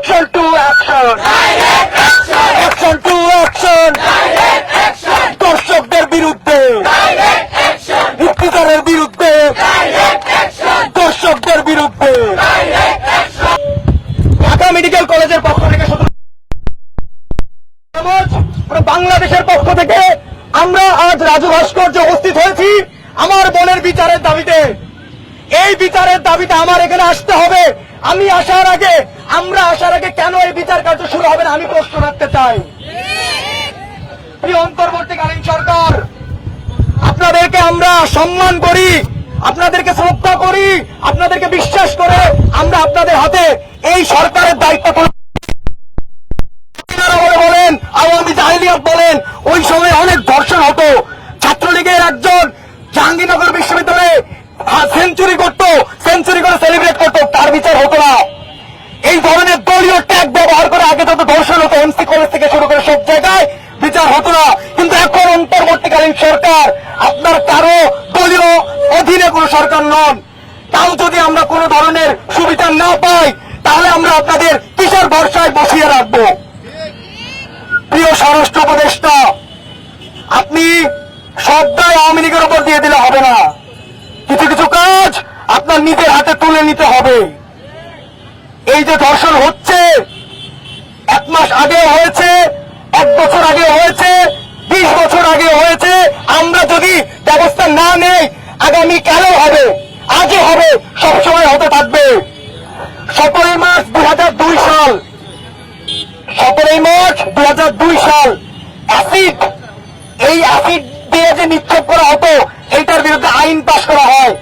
Action to action action to action দর্শকদের বিরুদ্ধে। মুক্তিদারের বিরুদ্ধে। দর্শকদের বিরুদ্ধে। ঢাকা মেডিকেল কলেজের পক্ষ থেকে বাংলাদেশের পক্ষ থেকে আমরা আজ রাজু ভাস্কর্য উপস্থিত হয়েছি আমার বোনের বিচারের দাবিতে। এই বিচারের দাবিতে আমার এখানে আসতে হবে। আমি আসার আগে আমরা সম্মান করি, আপনাদেরকে শ্রদ্ধা করি, আপনাদেরকে বিশ্বাস করে আমরা আপনাদের হাতে এই সরকারের দায়িত্ব বলেন, আওয়ামী জাহিলিয়াত বলেন, ওই সময় অনেক ধর্ষণ হতো। ছাত্রলীগের একজন জাহাঙ্গীরনগর বিশ্ববিদ্যালয়ে সেঞ্চুরি করতো, সেঞ্চুরি করে সেলিব্রেট করতো, তার বিচার হতো না। এই ধরনের দলীয় ট্যাগ ব্যবহার করে আগে যত ধর্ষণ হতো, এমসি কলেজ থেকে শুরু করে সব জায়গায় বিচার হতো না কিন্তু এখন অন্তর্বর্তীকালীন সরকার আপনার কারও দলীয় অধীনে কোন নন তাও যদি আমরা কোন ধরনের সুবিধা না পাই, তাহলে আমরা আপনাদের কিসের ভরসায় বসিয়ে রাখব? প্রিয় স্বরাষ্ট্র উপদেষ্টা, আপনি সবটাই আওয়ামী লীগের উপর দিয়ে দিলে হবে না। কিছু কিছু কাজ আপনার নিজের হাতে তুলে নিতে হবে। এই যে ধর্ষণ হচ্ছে, এক মাস আগে হয়েছে, এক বছর আগে হয়েছে, বিশ বছর আগে হয়েছে, আমরা যদি ব্যবস্থা না নেই আগামী কালও হবে, আজও হবে, সবসময় হতে থাকবে। সতেরোই মার্চ দু হাজার দুই সাল। সতেরোই মার্চ দুই হাজার দুই সাল। অ্যাসিড, এই অ্যাসিড দিয়ে যে নিক্ষেপ করা হতো, এইটার বিরুদ্ধে আইন পাশ করা হয়।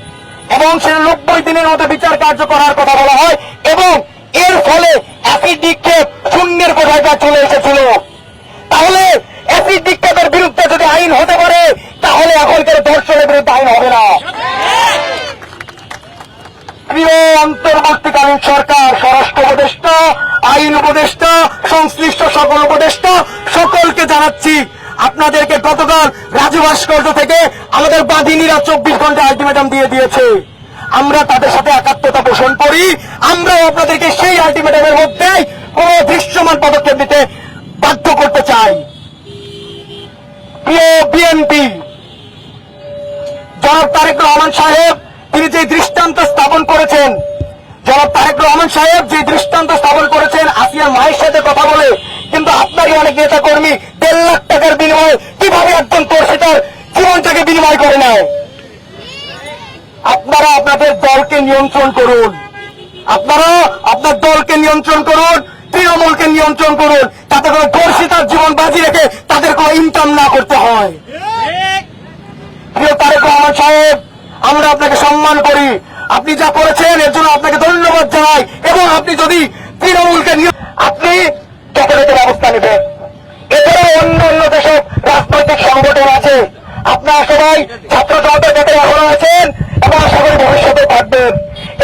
এবং সেটা নব্বই দিনের মধ্যে বিচার কার্য করার কথা বলা হয়। এবং এর ফলে অ্যাসিড প্রিয় অন্তর্বর্তীকালীন সরকার, স্বরাষ্ট্র উপদেষ্টা, আইন উপদেষ্টা, সংশ্লিষ্ট সকল উপদেষ্টা, সকলকে জানাচ্ছি, আপনাদেরকে গতকাল রাজু ভাস্কর্য থেকে আমাদের বাদিনীরা চব্বিশ ঘণ্টা আলটিমেটাম দিয়ে দিয়েছে। আমরা তাদের সাথে একাত্মতা পোষণ করি, আমরাও আপনাদেরকে সেই আলটিমেটামের মধ্যেই কোন দৃশ্যমান পদক্ষেপ নিতে জনাব তারেক রহমান সাহেব যে দৃষ্টান্ত স্থাপন করেছেন আসিয়া মায়ের সাথে কথা বলে কিন্তু আপনারই অনেক নেতা কর্মী দেড় লাখ টাকার বিনিময়ে কীভাবে একজন তোর জীবনটাকে বিনিময় করে নেয়? আপনারা আপনাদের দলকে নিয়ন্ত্রণ করুন। আপনারা আপনার দলকে নিয়ন্ত্রণ করুন তৃণমূলকে নিয়ন্ত্রণ করুন তাতে করে দর্শিতার জীবন বাজি রেখে তাদের কোনো ইনকাম না করতে হয়। প্রিয় তারেক রহমান সাহেব আমরা আপনাকে সম্মান করি। আপনি যা করেছেন, এর জন্য আপনাকে ধন্যবাদ জানাই। এবং আপনি যদি তৃণমূলকে নিয়ে আপনি যথাযথ ব্যবস্থা নেবেন। এছাড়াও অন্য অন্য যেসব রাজনৈতিক সংগঠন আছে, আপনারা সবাই ছাত্র জনতার যাতে এখনও আছেন এবং আশা করি ভবিষ্যতে থাকবেন।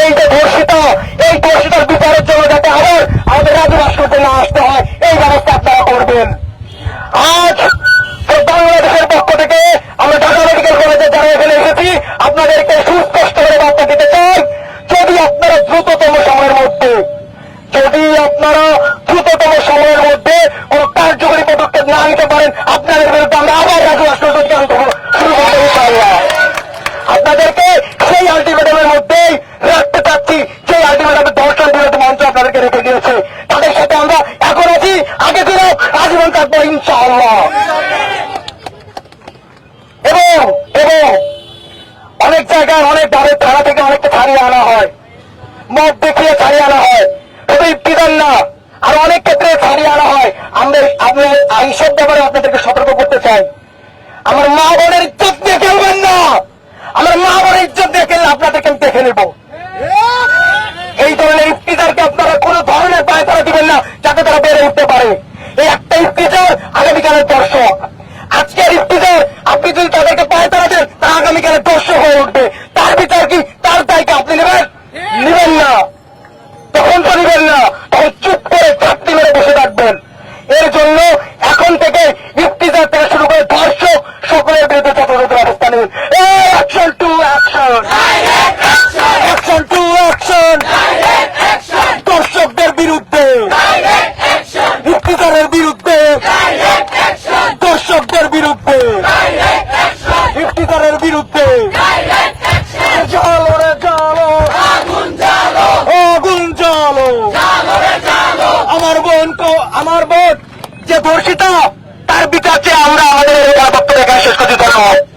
এই যে ধর্ষিতা এই ধর্ষিতার বিচারের জন্য যাতে আবার আমাদের রাজ্য ভাস্কর্যে না আসতে ইনশাআল্লাহ। এবং এবং অনেক জায়গায় অনেক দাঁড়ের ধারা থেকে অনেককে ছাড়িয়ে আনা হয়। মদ দেখিয়ে ছাড়িয়ে আনা হয়। শুধু ইফতিদার না। আর অনেক ক্ষেত্রে ছাড়িয়ে আনা হয়। আমরা আমি এইসব ব্যাপারে আপনাদেরকে সতর্ক করতে চাই। আমার মা বোনের ইজ্জত দিয়ে খেলবেন না। আমার মা বোনের ইজ্জত দিয়ে খেললে আপনাদেরকে আমি দেখে নেব। এই ধরনের ইফতিজারকে আপনারা কোনো ধরনের পায়ে তারা দিবেন না, যাতে তারা বেড়ে উঠতে পারে। এই একটা ইফতিজার আগামীকালের দর্শক আজকের ইফতিজার আপনি যদি তাদেরকে পায়ে তারা দেন তারা আগামীকালের দর্শক হয়ে উঠবে তার বিচার কি তার দায়কে আপনি নেবেন নেবেন না তখন তো নেবেন না তখন চুপ করে চাকরি মেরে বসে থাকবেন এর জন্য এখন থেকে ইফতিজার থেকে শুরু করে দর্শক সকলের বিরুদ্ধে যথাযথ ব্যবস্থা নেবেন action to action action to action দর্শকদের বিরুদ্ধে বিরুদ্ধে ইফতিকারের বিরুদ্ধে দর্শকদের বিরুদ্ধে ইফতিকারের বিরুদ্ধে চলো রে চলো আমার বোন তো, আমার বোন যে ধর্ষিত, তার বিকাশে আমরা আমাদের থেকে শেষ করতে ধন্যবাদ।